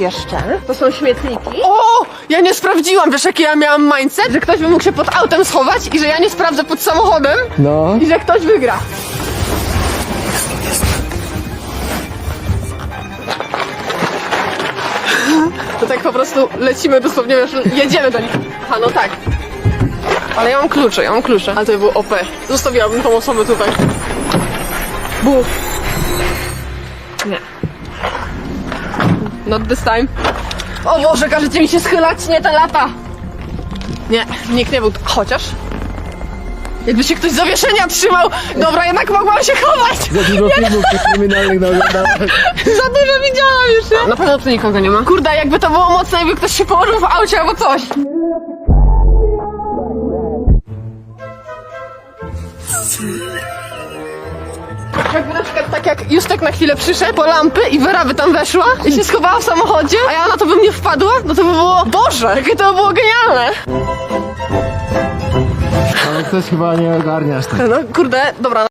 jeszcze? To są śmietniki. O! Ja nie sprawdziłam, wiesz jaki ja miałam mindset? Że ktoś by mógł się pod autem schować i że ja nie sprawdzę pod samochodem No. i że ktoś wygra. To tak po prostu lecimy dosłownie, wiesz, jedziemy do nich. A no tak. Ale ja mam klucze, ja mam klucze. Ale to by było OP. Zostawiłabym tą osobę tutaj. Bu. Nie. Not this time. O Boże, każecie mi się schylać, nie te lata. Nie, nikt nie był. Chociaż. Jakby się ktoś z zawieszenia trzymał. Dobra, jednak mogłam się chować. Za dużo filmów kryminalnych naoglądałeś. Za dużo widziałam już, nie? Na pewno tu nikogo nie ma. Kurde, jakby to było mocne, jakby ktoś się położył w aucie albo coś. Jakby na przykład tak jak Justek na chwilę przyszedł po lampy i Wera by tam weszła i się schowała w samochodzie, a ja na to bym nie wpadła, no to by było, Boże, jakie to by było genialne. Ale ktoś chyba nie ogarniasz tak. No kurde, dobra,